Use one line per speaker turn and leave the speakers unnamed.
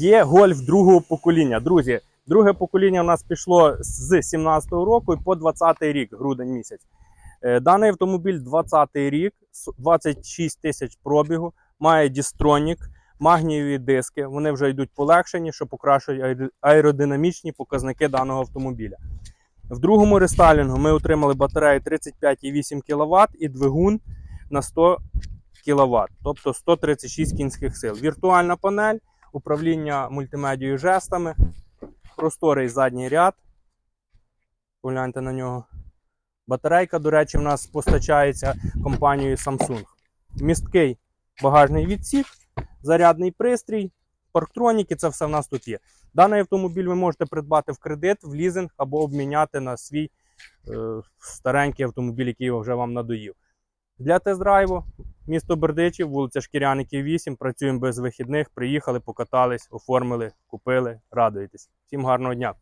Є гольф другого покоління. Друзі, друге покоління у нас пішло з 17-го року і по 20-й рік, грудень місяць. Е, Даний автомобіль 20-й рік, 26 тисяч пробігу, має дістронік, магнієві диски. Вони вже йдуть полегшені, що покращують аеродинамічні показники даного автомобіля. В другому рестайлінгу ми отримали батарею 35,8 кВт і двигун на 100 кВт, тобто 136 кінських сил. Віртуальна панель, управління мультимедією жестами, просторий задній ряд. Погляньте на нього. Батарейка, до речі, в нас постачається компанією Samsung. Місткий багажний відсік, зарядний пристрій, парктроніки це все в нас тут є. Даний автомобіль ви можете придбати в кредит, в лізинг або обміняти на свій е, старенький автомобіль, який вже вам надоїв. Для тест-драйву місто Бердичів, вулиця Шкіряників 8. Працюємо без вихідних. Приїхали, покатались, оформили, купили. Радуйтесь. Всім гарного дня!